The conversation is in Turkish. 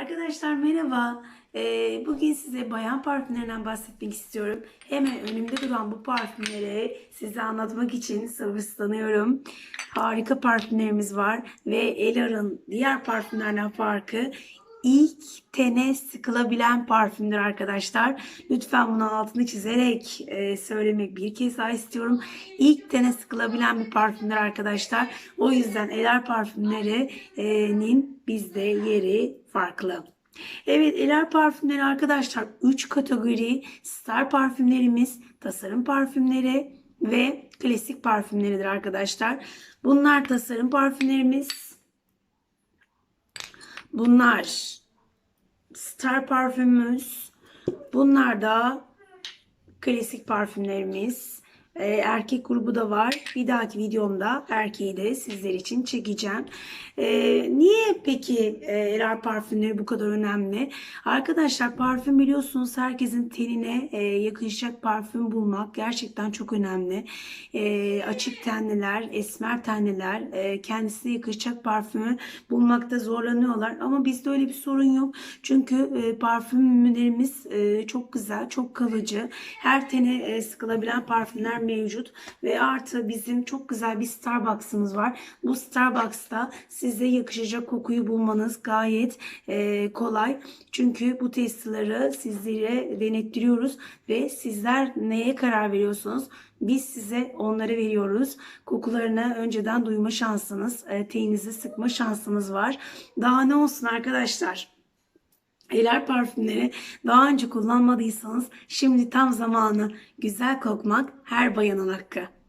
Arkadaşlar merhaba. Ee, bugün size bayan parfümlerinden bahsetmek istiyorum. Hemen önümde duran bu parfümleri size anlatmak için sabırsızlanıyorum. Harika parfümlerimiz var ve Elar'ın diğer parfümlerden farkı ilk tene sıkılabilen parfümdür arkadaşlar. Lütfen bunun altını çizerek e, söylemek bir kez daha istiyorum. İlk tene sıkılabilen bir parfümdür arkadaşlar. O yüzden Elar parfümlerinin bizde yeri farklı. Evet Elar parfümleri arkadaşlar 3 kategori star parfümlerimiz, tasarım parfümleri ve klasik parfümleridir arkadaşlar. Bunlar tasarım parfümlerimiz. Bunlar star parfümümüz. Bunlar da klasik parfümlerimiz. Ee, erkek grubu da var. Bir dahaki videomda erkeği de sizler için çekeceğim. Ee, niye peki e, Erar parfümleri bu kadar önemli? Arkadaşlar parfüm biliyorsunuz herkesin tenine e, yakışacak parfüm bulmak gerçekten çok önemli. E, açık tenliler, esmer tenliler e, kendisine yakışacak parfümü bulmakta zorlanıyorlar. Ama bizde öyle bir sorun yok. Çünkü e, parfümlerimiz e, çok güzel, çok kalıcı. Her tene e, sıkılabilen parfümler mevcut. Ve artı bizim çok güzel bir Starbucks'ımız var. Bu Starbucks'ta size yakışacak kokuyu bulmanız gayet e, kolay. Çünkü bu testleri sizlere denettiriyoruz ve sizler neye karar veriyorsunuz? Biz size onları veriyoruz. Kokularını önceden duyma şansınız, e, teninizi sıkma şansınız var. Daha ne olsun arkadaşlar? Eğer parfümleri daha önce kullanmadıysanız şimdi tam zamanı güzel kokmak her bayanın hakkı.